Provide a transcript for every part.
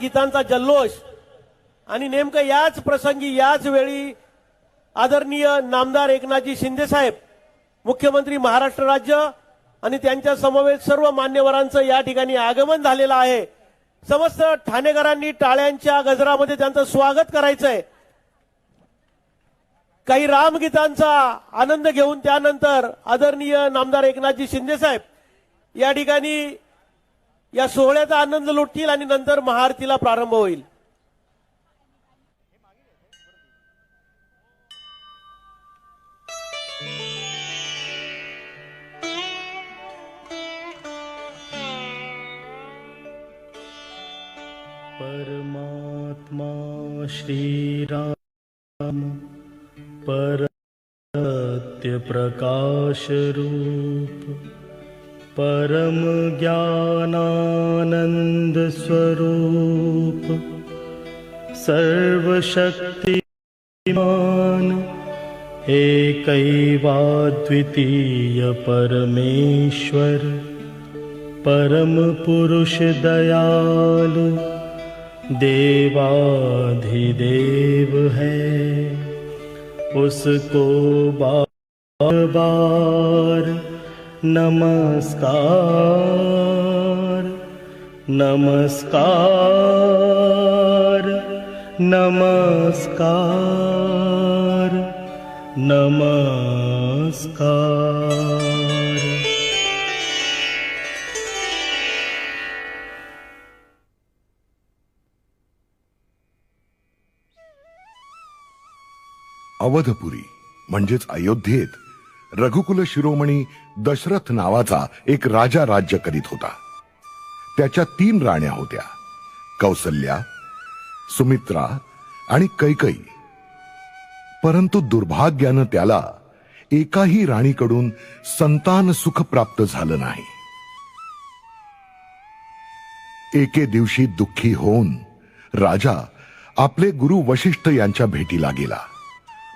गीतांचा जल्लोष. आणि नेमकं याच प्रसंगी याच वेळी आदरणीय नामदार एकनाथजी शिंदे साहेब मुख्यमंत्री महाराष्ट्र राज्य आणि त्यांच्या समवेत सर्व मान्यवरांचं या ठिकाणी आगमन झालेलं आहे. समस्त ठाणेकरांनी टाळ्यांच्या गजरामध्ये त्यांचं स्वागत करायचंय. काही रामगीतांचा आनंद घेऊन त्यानंतर आदरणीय नामदार एकनाथजी शिंदे साहेब या ठिकाणी या सोहळ्याचा आनंद लुटतील आणि नंतर महाआरतीला प्रारंभ होईल. परमात्मा श्रीराम परत्य प्रकाश रूप परम ज्ञानानंद स्वरूप सर्वशक्तिमान एकैवाद्वितीय परमेश्वर परम पुरुष दयालु देवाधिदेव है। उसको बार बार नमस्कार नमस्कार नमस्कार नमस्कार. अवधपुरी म्हणजेच अयोध्येत रघुकुल शिरोमणी दशरथ नावाचा एक राजा राज्य करीत होता. त्याच्या तीन राण्या होत्या. कौसल्या सुमित्रा आणि कैकई. परंतु दुर्भाग्यानं त्याला एकाही राणीकडून संतान सुख प्राप्त झालं नाही. एके दिवशी दुःखी होऊन राजा आपले गुरु वशिष्ठ यांच्या भेटीला गेला.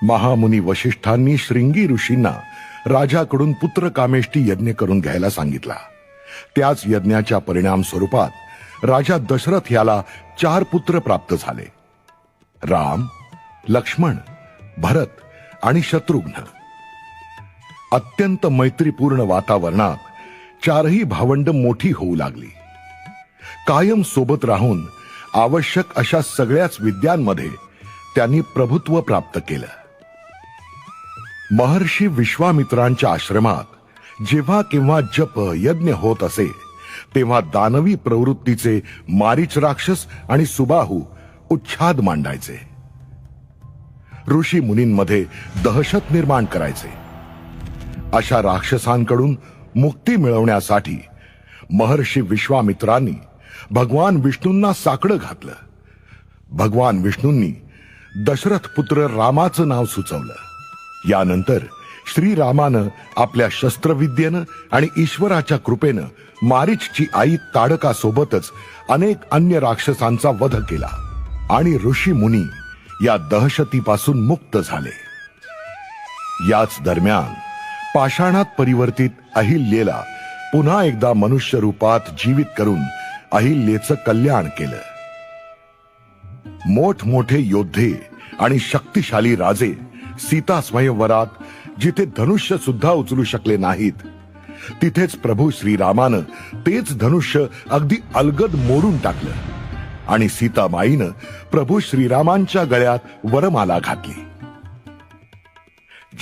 महामुनी वशिष्ठांनी श्रृंगी ऋषींना राजाकडून पुत्र कामेष्टी यज्ञ करून घ्यायला सांगितला. त्याच यज्ञाच्या परिणाम स्वरूपात राजा दशरथ याला चार पुत्र प्राप्त झाले. राम लक्ष्मण भरत आणि शत्रुघ्न. अत्यंत मैत्रीपूर्ण वातावरणात चारही भावंड मोठी होऊ लागली. कायम सोबत राहून आवश्यक अशा सगळ्याच विद्यांमध्ये त्यांनी प्रभुत्व प्राप्त केलं. महर्षी विश्वामित्रांच्या आश्रमात जेव्हा केव्हा जप यज्ञ होत असे तेव्हा दानवी प्रवृत्तीचे मारीच राक्षस आणि सुबाहू उच्छाद मांडायचे. ऋषी मुनींमध्ये दहशत निर्माण करायचे. अशा राक्षसांकडून मुक्ती मिळवण्यासाठी महर्षी विश्वामित्रांनी भगवान विष्णूंना साकडं घातलं. भगवान विष्णूंनी दशरथ पुत्र रामाचं नाव सुचवलं. यानंतर श्रीरामानं आपल्या शस्त्रविद्येनं आणि ईश्वराच्या कृपेनं मारीचची आई ताडकासोबतच अनेक अन्य राक्षसांचा वध केला आणि ऋषी मुनी या दहशतीपासून मुक्त झाले. याच दरम्यान पाषाणात परिवर्तित अहिल्येला पुन्हा एकदा मनुष्य रूपात जीवित करून अहिल्येचं कल्याण केलं. मोठमोठे योद्धे आणि शक्तिशाली राजे सीता स्वयंवरात जिथे धनुष्य सुद्धा उचलू शकले नाहीत. तिथेच प्रभू श्रीरामानं तेच धनुष्य अगदी अलगद मोडून टाकलं. आणि सीतामाईनं प्रभू श्रीरामांच्या गळ्यात वरमाला घातली.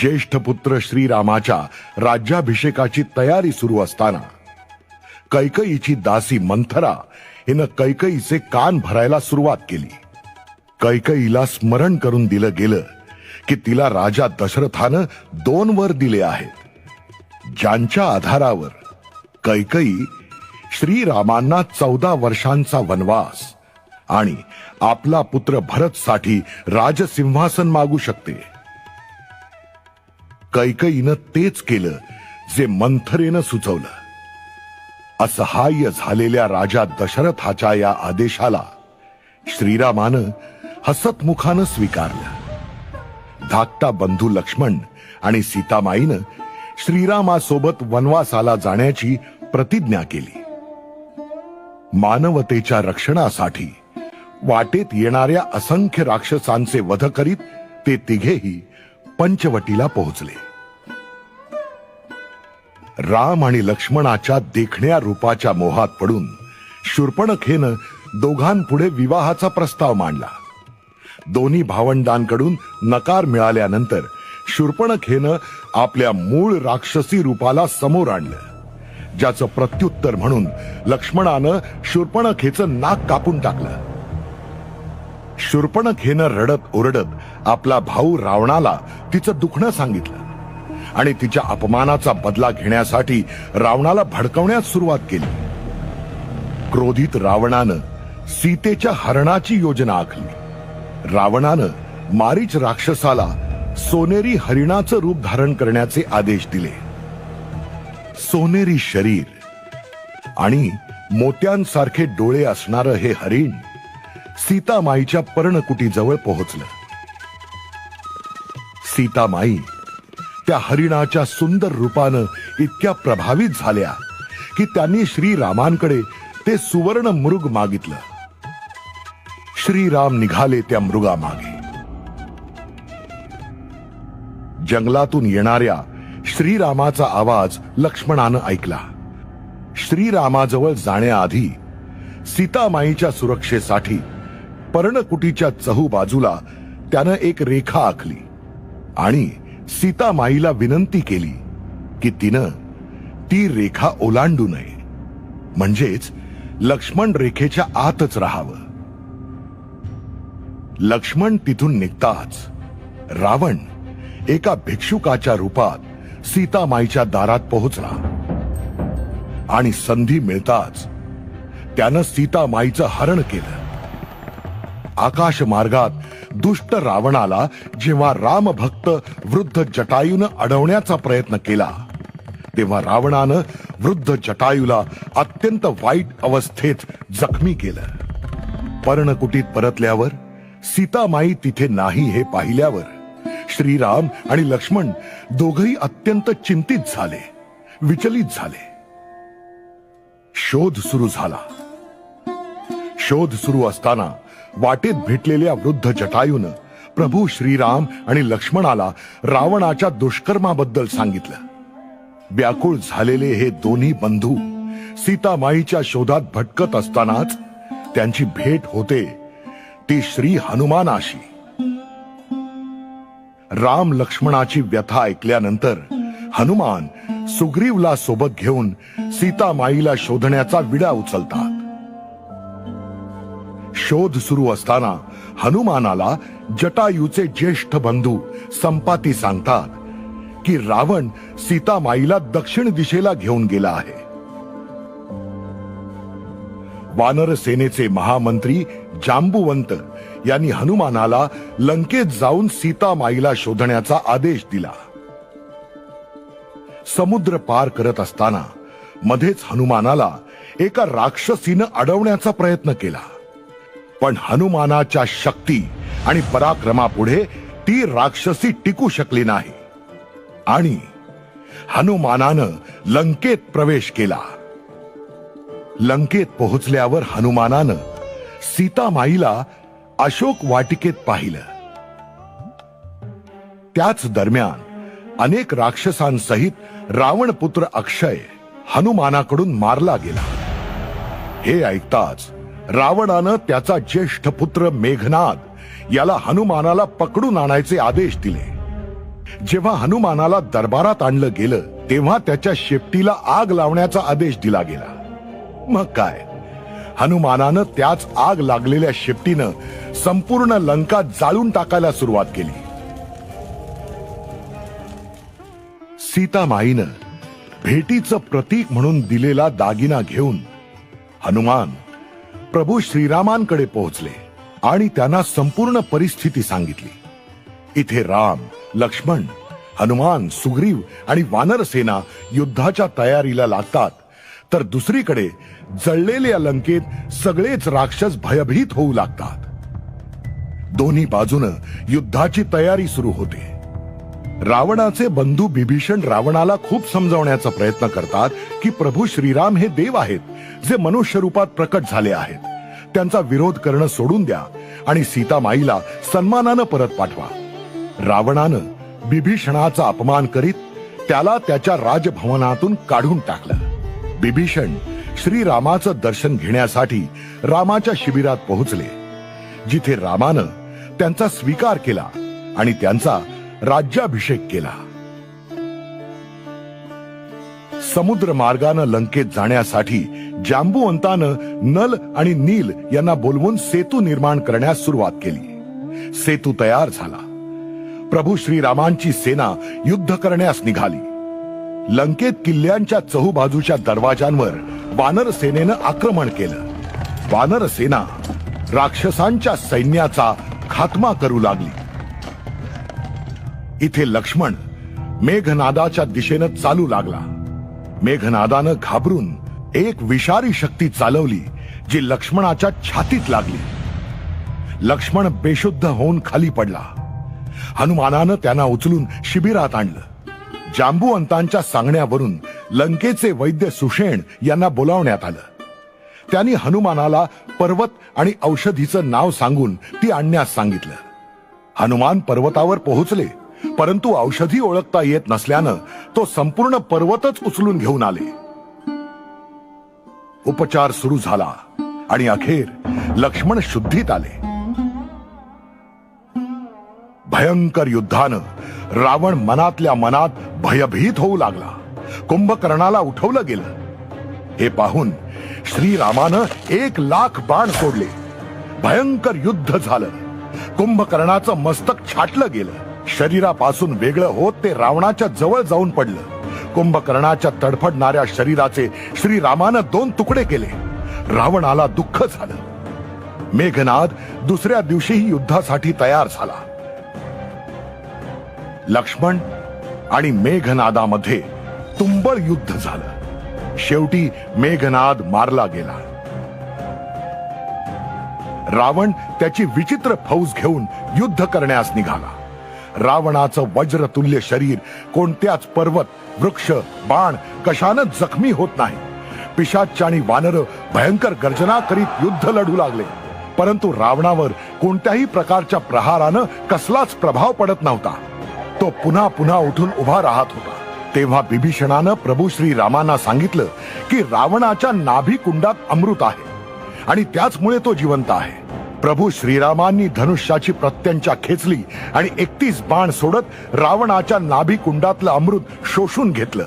ज्येष्ठ पुत्र श्रीरामाच्या राज्याभिषेकाची तयारी सुरू असताना कैकईची दासी मंथरा हिनं कैकईचे कान भरायला सुरुवात केली. कैकईला स्मरण करून दिलं गेलं की तिला राजा दशरथानं दोन वर दिले आहेत. ज्यांच्या आधारावर कैकई श्रीरामांना चौदा वर्षांचा वनवास आणि आपला पुत्र भरत साठी राजसिंहासन मागू शकते. कैकईनं तेच केलं जे मंथरेनं सुचवलं. असहाय्य झालेल्या राजा दशरथाच्या या आदेशाला श्रीरामानं हसतमुखानं स्वीकारलं. धाकटा बंधू लक्ष्मण आणि सीतामाईनं श्रीरामासोबत वनवासाला जाण्याची प्रतिज्ञा केली. मानवतेच्या रक्षणासाठी वाटेत येणाऱ्या असंख्य राक्षसांचे वध करीत ते तिघेही पंचवटीला पोहोचले. राम आणि लक्ष्मणाच्या देखण्या रूपाच्या मोहात पडून शूर्पणखेनं दोघांपुढे विवाहाचा प्रस्ताव मांडला. दोन्ही भावंडांकडून नकार मिळाल्यानंतर शूर्पणखेनं आपल्या मूळ राक्षसी रूपाला समोर आणलं. ज्याचं प्रत्युत्तर म्हणून लक्ष्मणानं शूर्पणखेचं नाक कापून टाकलं. शूर्पणखेनं रडत ओरडत आपला भाऊ रावणाला तिचं दुखणं सांगितलं आणि तिच्या अपमानाचा बदला घेण्यासाठी रावणाला भडकवण्यास सुरुवात केली. क्रोधित रावणानं सीतेच्या हरणाची योजना आखली. रावणानं मारीच राक्षसाला सोनेरी हरिणाचं रूप धारण करण्याचे आदेश दिले. सोनेरी शरीर आणि मोत्यांसारखे डोळे असणारं हे हरिण सीतामाईच्या पर्णकुटीजवळ पोहोचलं. सीतामाई त्या हरिणाच्या सुंदर रूपानं इतक्या प्रभावित झाल्या की त्यांनी श्रीरामांकडे ते सुवर्ण मृग मागितलं. श्रीराम निघाले त्या मृगामागे. जंगलातून येणाऱ्या श्रीरामाचा आवाज लक्ष्मणानं ऐकला. श्रीरामाजवळ जाण्याआधी सीतामाईच्या सुरक्षेसाठी पर्णकुटीच्या चहू बाजूला त्यानं एक रेखा आखली आणि सीतामाईला विनंती केली की तिनं ती रेखा ओलांडू नये. म्हणजेच लक्ष्मण रेखेच्या आतच राहावं. लक्ष्मण तिथून निघताच. रावण एका भिक्षुकाच्या रूपात सीतामाईच्या दारात पोहोचला. आणि संधी मिळताच त्यानं सीतामाईचं हरण केलं. आकाश मार्गात दुष्ट रावणाला जेव्हा रामभक्त वृद्ध जटायूनं अडवण्याचा प्रयत्न केला तेव्हा रावणानं वृद्ध जटायूला अत्यंत वाईट अवस्थेत जखमी केलं. पर्णकुटीत परतल्यावर सीतामाई तिथे नाही हे पाहिल्यावर श्रीराम आणि लक्ष्मण दोघही अत्यंत चिंतित झाले विचलित झाले. शोध सुरू झाला. शोध सुरू असताना वाटेत भेटलेल्या वृद्ध जटायून प्रभू श्रीराम आणि लक्ष्मणाला रावणाच्या दुष्कर्माबद्दल सांगितलं. व्याकुळ झालेले हे दोन्ही बंधू सीतामाईच्या शोधात भटकत असतानाच त्यांची भेट होते ती श्री हनुमानाशी. राम लक्ष्मणाची व्यथा ऐकल्यानंतर हनुमान सुग्रीवला सोबत घेऊन सीतामाईला शोधण्याचा विडा उचलतात. शोध सुरू असताना हनुमानाला जटायूचे ज्येष्ठ बंधू संपाती सांगतात की रावण सीतामाईला दक्षिण दिशेला घेऊन गेला आहे. वानर सेनेचे महामंत्री जांबुवंत यांनी हनुमानाला लंकेत जाऊन सीता माईला शोधण्याचा आदेश दिला. समुद्र पार करत असताना मध्येच हनुमानाला एका राक्षसीनं अडवण्याचा प्रयत्न केला. पण हनुमानाच्या शक्ती आणि पराक्रमापुढे ती राक्षसी टिकू शकली नाही आणि हनुमानानं लंकेत प्रवेश केला. लंकेत पोहोचल्यावर हनुमानानं सीतामाईला अशोक वाटिकेत पाहिलं. त्याच दरम्यान अनेक राक्षसांसहित रावणपुत्र अक्षय हनुमानाकडून मारला गेला. हे ऐकताच रावणानं त्याचा ज्येष्ठ पुत्र मेघनाद याला हनुमानाला पकडून आणायचे आदेश दिले. जेव्हा हनुमानाला दरबारात आणलं गेलं तेव्हा त्याच्या शेपटीला आग लावण्याचा आदेश दिला गेला. मग काय? हनुमानानं त्याच आग लागलेल्या शेपटीनं संपूर्ण लंका जाळून टाकायला सुरुवात केली. सीतामाईनं भेटीचं प्रतीक म्हणून दिलेला दागिना घेऊन हनुमान प्रभू श्रीरामांकडे पोहोचले आणि त्यांना संपूर्ण परिस्थिती सांगितली. इथे राम लक्ष्मण हनुमान सुग्रीव आणि वानरसेना युद्धाच्या तयारीला लागतात. तर दुसरीकडे जळलेल्या लंकेत सगळेच राक्षस भयभीत होऊ लागतात. दोन्ही बाजूनं युद्धाची तयारी सुरू होते. रावणाचे बंधू बिभीषण रावणाला खूप समजावण्याचा प्रयत्न करतात की प्रभू श्रीराम हे देव आहेत जे मनुष्य रूपात प्रकट झाले आहेत. त्यांचा विरोध करणं सोडून द्या आणि सीतामाईला सन्मानानं परत पाठवा. रावणानं बिभीषणाचा अपमान करीत त्याला त्याच्या राजभवनातून काढून टाकलं. बिभीषण श्रीरामाचं दर्शन घेण्यासाठी रामाच्या शिबिरात पोहोचले. जिथे रामानं त्यांचा स्वीकार केला आणि त्यांचा राज्याभिषेक केला. समुद्र मार्गानं लंकेत जाण्यासाठी जांबुवंतानं नल आणि नील यांना बोलवून सेतू निर्माण करण्यास सुरुवात केली. सेतू तयार झाला. प्रभू श्रीरामांची सेना युद्ध करण्यास निघाली. लंकेत किल्ल्यांच्या चहूबाजूच्या दरवाजांवर वानर सेनेनं आक्रमण केलं. वानर सेना राक्षसांच्या सैन्याचा खात्मा करू लागली. इथे लक्ष्मण मेघनादाच्या दिशेनं चालू लागला. मेघनादानं घाबरून एक विषारी शक्ती चालवली जी लक्ष्मणाच्या छातीत लागली. लक्ष्मण बेशुद्ध होऊन खाली पडला. हनुमानानं त्यांना उचलून शिबिरात आणलं. जांबुवंतांच्या सांगण्यावरून लंकेचे वैद्य सुषेण यांना बोलावण्यात आलं. त्यांनी हनुमानाला पर्वत आणि औषधीचं नाव सांगून ती आणण्यास सांगितलं. हनुमान पर्वतावर पोहोचले परंतु औषधी ओळखता येत नसल्यानं तो संपूर्ण पर्वतच उचलून घेऊन आले. उपचार सुरू झाला आणि अखेर लक्ष्मण शुद्धीत आले. भयंकर युद्धानं रावण मनातल्या मनात भयभीत होऊ लागला. कुंभकर्णाला उठवलं गेलं. हे पाहून श्रीरामानं एक लाख बाण सोडले. भयंकर युद्ध झालं. कुंभकर्णाचं मस्तक छाटलं गेलं. शरीरापासून वेगळं होत ते रावणाच्या जवळ जाऊन पडलं. कुंभकर्णाच्या तडफडणाऱ्या शरीराचे श्रीरामानं दोन तुकडे केले. रावणाला दुःख झालं. मेघनाद दुसऱ्या दिवशीही युद्धासाठी तयार झाला. लक्ष्मण आणि मेघनादामध्ये तुंबळ युद्ध झालं. शेवटी मेघनाद मारला गेला. रावण त्याची विचित्र फौज घेऊन युद्ध करण्यास निघाला. रावणाचं वज्रतुल्य शरीर कोणत्याच पर्वत वृक्ष बाण कशानं जखमी होत नाही. पिशाच आणि वानर भयंकर गर्जना करीत युद्ध लढू लागले. परंतु रावणावर कोणत्याही प्रकारच्या प्रहारानं कसलाच प्रभाव पडत नव्हता. तो पुन्हा पुन्हा उठून उभा राहत होता. तेव्हा बिभीषणानं प्रभू श्री रामांना सांगितलं की रावणाच्या नाभी कुंडात अमृत आहे आणि त्याचमुळे तो जिवंत आहे. प्रभू श्रीरामांनी धनुष्याची प्रत्यंचा खेचली आणि एकतीस बाण सोडत रावणाच्या नाभी कुंडातलं अमृत शोषून घेतलं.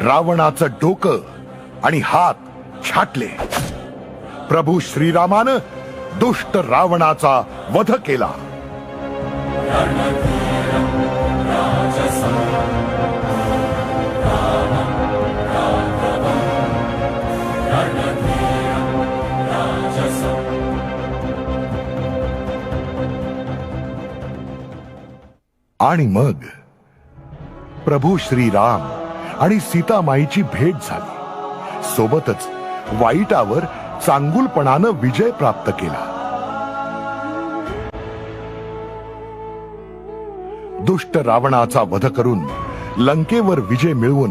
रावणाचं डोकं आणि हात छाटले. प्रभू श्रीरामानं दुष्ट रावणाचा वध केला. आणि मग प्रभू श्रीराम आणि सीतामाईची भेट झाली. सोबतच वाईटावर चांगुलपणानं विजय प्राप्त केला. दुष्ट रावणाचा वध करून लंकेवर विजय मिळवून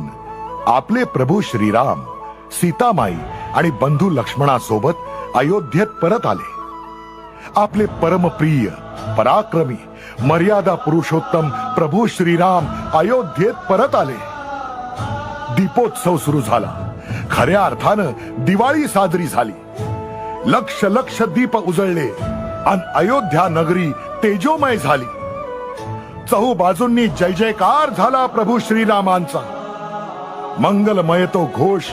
आपले प्रभू श्रीराम सीतामाई आणि बंधू लक्ष्मणासोबत अयोध्येत परत आले. आपले परमप्रिय पराक्रमी मर्यादा पुरुषोत्तम प्रभू श्रीराम अयोध्येत परत आले. दीपोत्सव सुरू झाला. खऱ्या अर्थानं दिवाळी साजरी झाली. लक्ष लक्ष दीप उजळले आणि अयोध्या नगरी तेजोमय झाली. चहू बाजूंनी जय जयकार झाला प्रभू श्रीरामांचा. मंगलमय तो घोष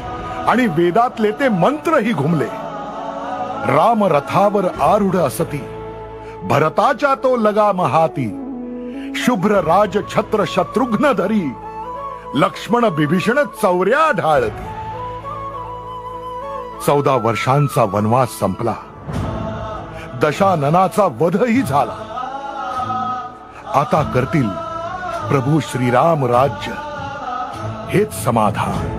आणि वेदातले ते मंत्रही घुमले. राम रथावर आरूढ असती. भरताच्या तो लगा महाती. शुभ्र राज छत्र शत्रुघ्न धरी. लक्ष्मण बिभीषण चौऱ्या ढाळती. चौदा वर्षांचा वनवास संपला. दशाननाचा वधही झाला. आता करतील प्रभू श्रीराम राज्य. हेच समाधान.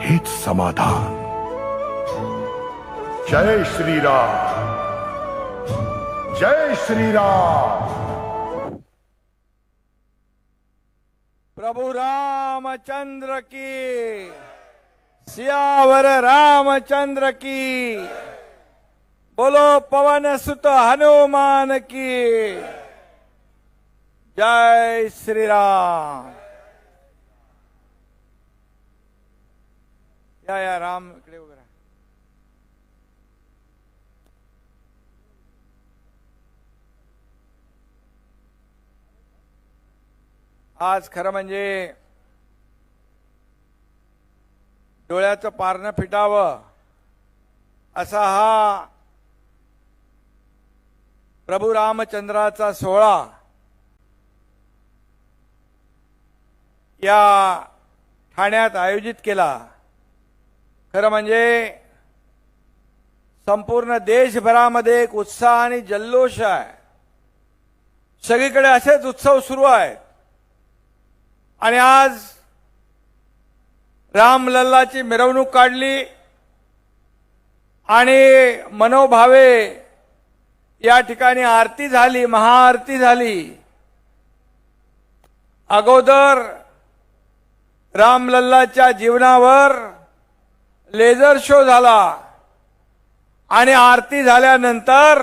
हेच समाधान. जय श्रीराम. जय श्री राम प्रभु रामचंद्र की, सियावर रामचंद्र की, बोलो पवन सुत हनुमान की। जय श्री राम या या राम। आज खरं म्हणजे डोळ्याचं पारणं फिटावं असा हा प्रभू रामचंद्राचा सोहळा या ठाण्यात आयोजित केला. खरं म्हणजे संपूर्ण देशभरामध्ये एक उत्साह आणि जल्लोष आहे. सगळीकडे असेच उत्सव सुरू आहेत. आणि आज रामलल्लाची मिरवणूक काढली आणि मनोभावे या ठिकाणी आरती झाली महाआरती झाली. अगोदर रामलल्लाच्या जीवनावर लेझर शो झाला आणि आरती झाल्यानंतर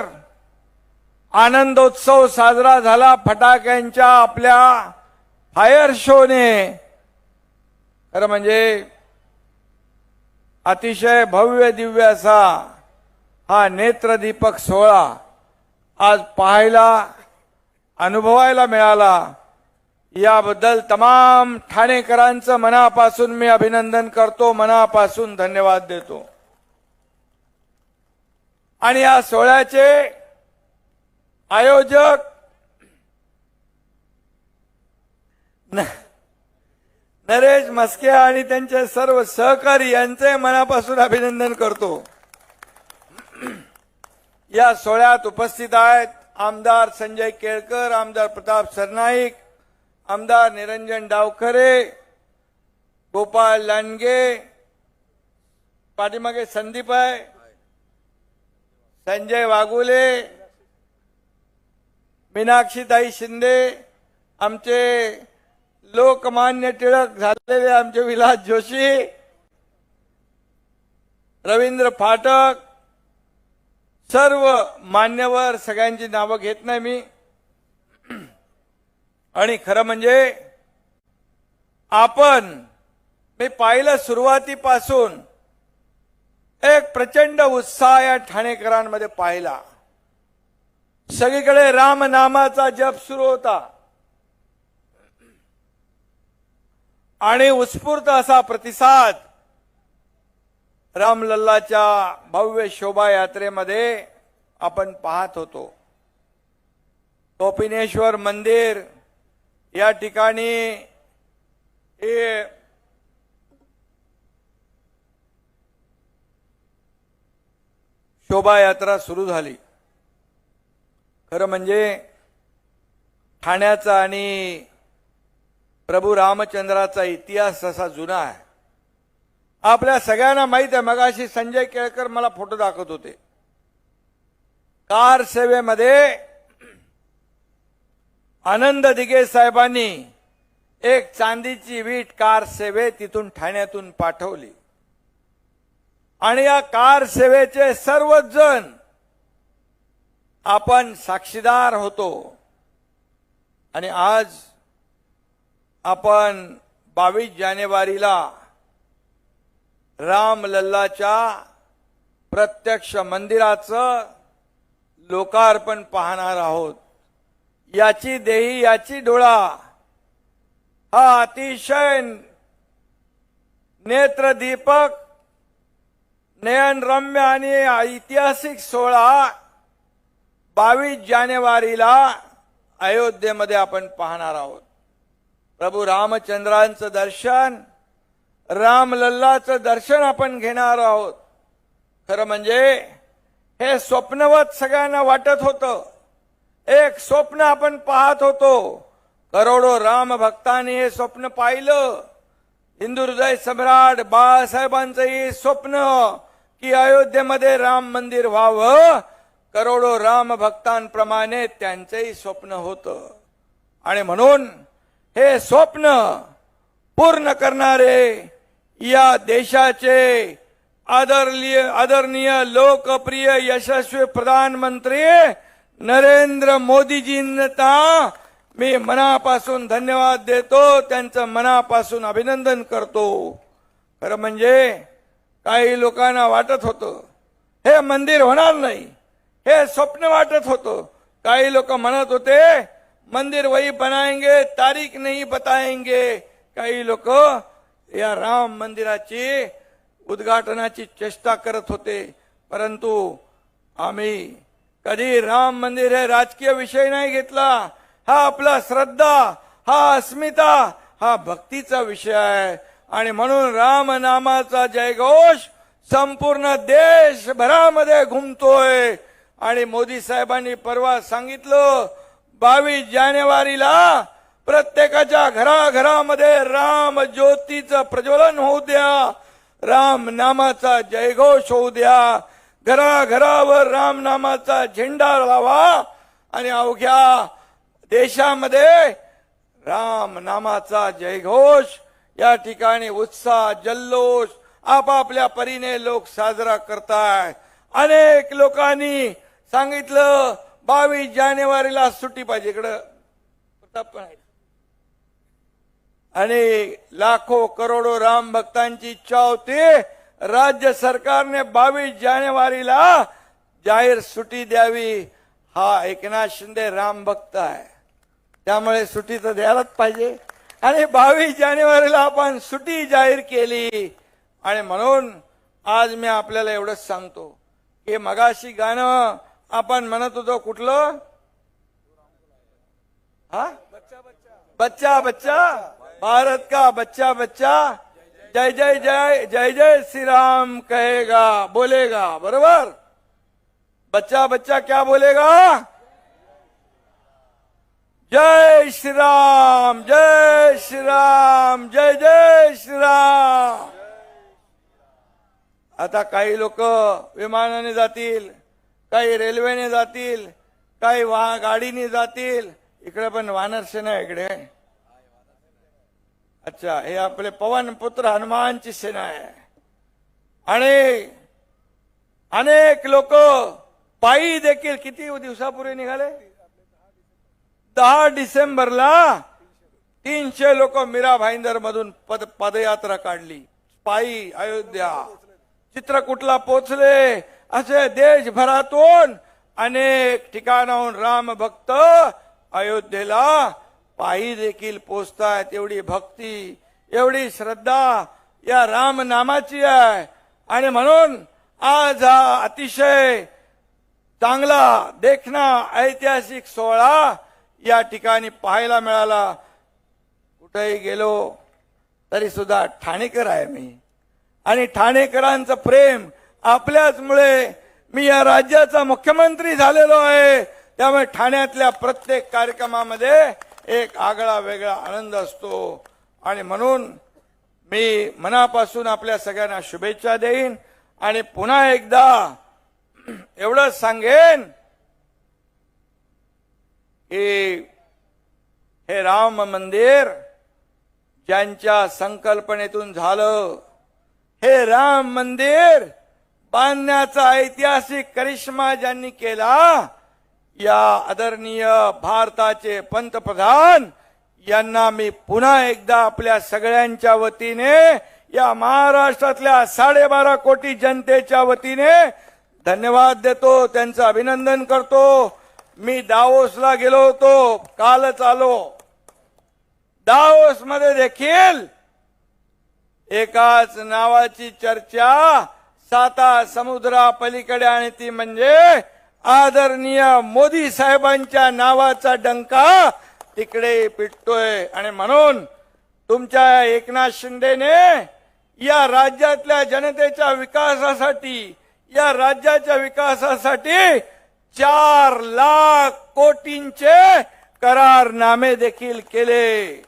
आनंदोत्सव साजरा झाला फटाक्यांच्या आपल्या फायर शोने. खरं म्हणजे अतिशय भव्य दिव्य असा हा नेत्रदीपक सोहळा आज पाहायला अनुभवायला मिळाला. याबद्दल तमाम ठाणेकरांचं मनापासून मी अभिनंदन करतो मनापासून धन्यवाद देतो. आणि या सोहळ्याचे आयोजक न- नरेश मस्के आणि त्यांचे सर्व सहकारी यांचे मनापासून अभिनंदन करतो. या सोहळ्यात उपस्थित आहेत आमदार संजय केळकर आमदार प्रताप सरनाईक आमदार निरंजन डावखरे गोपाळ लांडगे पाठीमागे संदीप आहे संजय वाघुले मीनाक्षीताई शिंदे आमचे लोकमान्य टिळक झालेले आमचे विलास जोशी रवींद्र फाटक सर्व मान्यवर सगळ्यांची नावं घेत नाही मी. आणि खरं म्हणजे आपण मी पाहिलं सुरुवातीपासून एक प्रचंड उत्साह या ठाणेकरांमध्ये पाहिला. सगळीकडे रामनामाचा जप सुरू होता. आणि उत्स्फूर्त असा प्रतिसाद रामलल्लाच्या भव्य शोभायात्रेमध्ये आपण पाहत होतो. गोपिनेश्वर मंदिर या ठिकाणी हे शोभायात्रा सुरू झाली. खरं म्हणजे ठाण्याचा आणि प्रभू रामचंद्राचा इतिहास असा जुना आहे. आपल्या सगळ्यांना माहीत आहे मगाशी संजय केळकर मला फोटो दाखवत होते. कार सेवेमध्ये आनंद दिगे साहेबांनी एक चांदीची वीट कार सेवे तिथून ठाण्यातून पाठवली. आणि या कार सेवेचे सर्वच जण आपण साक्षीदार होतो. आणि आज आपण बावीस जानेवारीला रामलल्लाच्या प्रत्यक्ष मंदिराचं लोकार्पण पाहणार आहोत. याची देही याची डोळा हा अतिशय नेत्रदीपक नयनरम्य आणि ऐतिहासिक सोहळा बावीस जानेवारीला अयोध्येमध्ये आपण पाहणार आहोत. प्रभू रामचंद्रांचं दर्शन रामलल्लाचं दर्शन आपण घेणार आहोत. खरं म्हणजे हे स्वप्नवत सगळ्यांना वाटत होतं. एक स्वप्न आपण पाहत होतो. करोडो राम भक्तांनी हे स्वप्न पाहिलं. हिंदू हृदय सम्राट बाळासाहेबांचंही स्वप्न की अयोध्येमध्ये राम मंदिर व्हावं करोडो राम भक्तांप्रमाणे त्यांचंही स्वप्न होतं. आणि म्हणून हे स्वप्न पूर्ण करणारे या देशाचे आदरणीय आदरणीय लोकप्रिय यशस्वी प्रधानमंत्री नरेंद्र मोदीजींना मी मनापासून धन्यवाद देतो त्यांचं मनापासून अभिनंदन करतो. खरं म्हणजे काही लोकांना वाटत होतं हे मंदिर होणार नाही हे स्वप्न वाटत होतं. काही लोक म्हणत होते मंदिर वही बनाएंगे तारीख नहीं बताएंगे। काही लोक या राम मंदिराची उद्घाटनाची चेष्टा करत होते। परंतु आम्ही कधी राम मंदिर हे राजकीय विषय नाही घेतला। हा आपला श्रद्धा हा अस्मिता हा भक्तीचा विषय आहे। आणि म्हणून राम नामाचा जयघोष संपूर्ण देशभरामध्ये घुमतोय। आणि मोदी साहेबांनी परवा सांगितलं बावीस जानेवारीला प्रत्येकाच्या घराघरामध्ये राम ज्योतीचं प्रज्वलन होऊ द्या. राम नामाचा जयघोष होऊ द्या. घराघरावर राम नामाचा झेंडा लावा आणि अवघ्या देशामध्ये राम नामाचा जयघोष या ठिकाणी उत्साह जल्लोष आपापल्या परीने लोक साजरा करताय. अनेक लोकांनी सांगितलं बावीस जानेवारीला सुट्टी पाहिजे. इकडं प्रताप पण आहे. आणि लाखो करोडो राम भक्तांची इच्छा होती. राज्य सरकारने बावीस जानेवारीला जाहीर सुट्टी द्यावी. हा एकनाथ शिंदे राम भक्त आहे. त्यामुळे सुट्टी तर द्यायलाच पाहिजे. आणि बावीस जानेवारीला आपण सुट्टी जाहीर केली. आणि म्हणून आज मी आपल्याला एवढंच सांगतो. की मगाशी गाणं आपण म्हणत होतो कुठलं? हा? बच्चा बच्चा. भारत का बच्चा बच्चा? जय जय जय जय जय श्री राम कहेगा बोलेगा बरोबर? बच्चा बच्चा क्या बोलेगा? जय श्री राम जय श्री राम जय जय श्री राम आता काही लोक विमानाने जातील. काही रेल्वेने जातील काही वा गाडीने जातील. इकडे पण वानर सेना इकडे. अच्छा हे आपले पवन पुत्र हनुमानची सेना आहे. आणि अनेक लोक पायी देखील किती दिवसापूर्वी निघाले? दहा डिसेंबरला तीनशे लोक मीरा भाईंदर मधून पद पदयात्रा काढली. पायी अयोध्या. चित्रकूटला पोचले? असे देशभरातून अनेक ठिकाणाहून राम भक्त अयोध्येला पायी देखील पोचतायत. एवढी भक्ती एवढी श्रद्धा या राम नामाची आहे. आणि म्हणून आज हा अतिशय चांगला देखना ऐतिहासिक सोहळा या ठिकाणी पाहायला मिळाला. कुठेही गेलो तरी सुद्धा ठाणेकर आहे मी. आणि ठाणेकरांचं प्रेम आपल्याचमुळे मी या राज्याचा मुख्यमंत्री झालेलो आहे. त्यामुळे ठाण्यातल्या प्रत्येक कार्यक्रमामध्ये एक आगळा वेगळा आनंद असतो. आणि म्हणून मी मनापासून आपल्या सगळ्यांना शुभेच्छा देईन. आणि पुन्हा एकदा एवढंच सांगेन की हे राम मंदिर ज्यांच्या संकल्पनेतून झालं हे राम मंदिर बांधण्याचा ऐतिहासिक करिश्मा ज्यांनी केला या आदरणीय भारताचे पंतप्रधान यांना मी पुन्हा एकदा आपल्या सगळ्यांच्या वतीने या महाराष्ट्रातल्या साडेबारा कोटी जनतेच्या वतीने धन्यवाद देतो त्यांचं अभिनंदन करतो. मी दावोसला गेलो होतो कालच आलो. दावोस मध्ये देखील एकाच नावाची चर्चा साता समुद्रा पलीकडे आणि ती म्हणजे आदरणीय मोदी साहेबांच्या नावाचा डंका तिकडे पिटतोय. आणि म्हणून तुमच्या एकनाथ शिंदेने या राज्यातल्या जनतेच्या विकासासाठी या राज्याच्या विकासासाठी चार लाख कोटींचे करारनामे देखील केले.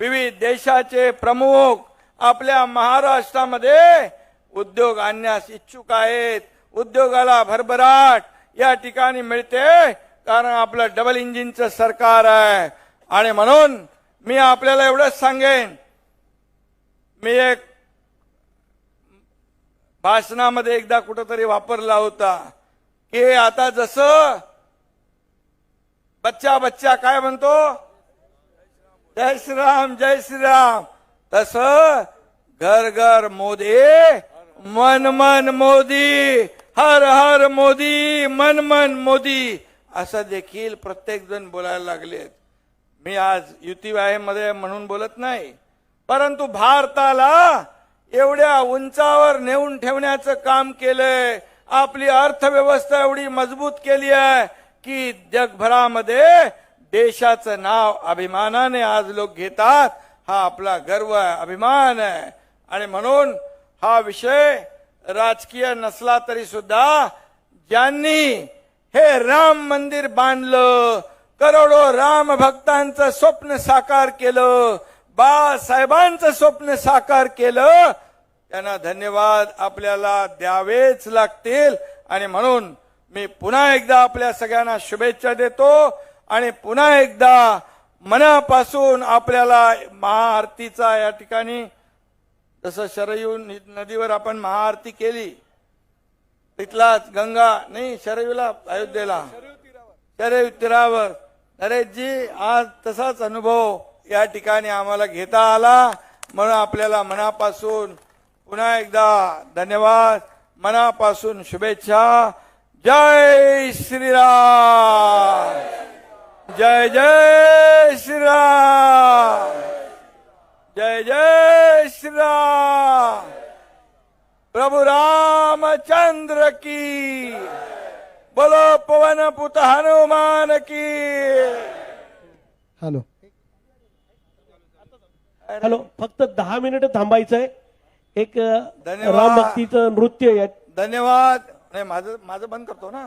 विविध देशाचे प्रमुख आपल्या महाराष्ट्रामध्ये उद्योग आणण्यास इच्छुक आहेत. उद्योगाला भरभराट या ठिकाणी मिळते. कारण आपलं डबल इंजिनचं सरकार आहे. आणि म्हणून मी आपल्याला एवढंच सांगेन. मी एक भाषणामध्ये एकदा कुठंतरी वापरला होता. की आता जसं बच्चा बच्चा काय म्हणतो? जय श्रीराम जय श्रीराम. तस घर घर मोदी मन मन मोदी हर हर मोदी मन मन मोदी. असं देखील प्रत्येक जण बोलायला लागलेत. मी आज युती मध्ये म्हणून बोलत नाही. परंतु भारताला एवढ्या उंचावर नेऊन ठेवण्याचं काम केलंय. आपली अर्थव्यवस्था एवढी मजबूत केली आहे की जगभरामध्ये देशाचं नाव अभिमानाने आज लोक घेतात. हा आपला गर्व आहे अभिमान आहे. आणि म्हणून हा विषय राजकीय नसला तरी सुद्धा ज्यांनी हे राम मंदिर बांधलं करोडो राम भक्तांचं स्वप्न साकार केलं बाळासाहेबांचं स्वप्न साकार केलं त्यांना धन्यवाद आपल्याला द्यावेच लागतील. आणि म्हणून मी पुन्हा एकदा आपल्या सगळ्यांना शुभेच्छा देतो आणि पुन्हा एकदा मनापासून आपल्याला महाआरतीचा या ठिकाणी जसं शरयू नदीवर आपण महाआरती केली. तिथलाच गंगा नाही शरयूला अयोध्येला. शरयू तीरावर. नरेशजी आज तसाच अनुभव या ठिकाणी आम्हाला घेता आला. म्हणून आपल्याला मनापासून पुन्हा एकदा धन्यवाद. मनापासून शुभेच्छा. जय श्रीराम. जय जय श्रीराम. जय जय श्रीराम प्रभु रामचंद्र की। बोलो पवन पुत हनुमान की। हॅलो. हॅलो फक्त दहा मिनिटं थांबायचंय. एक. राम भक्तीचं नृत्य या धन्यवाद. नाही माझं माझं बंद करतो ना.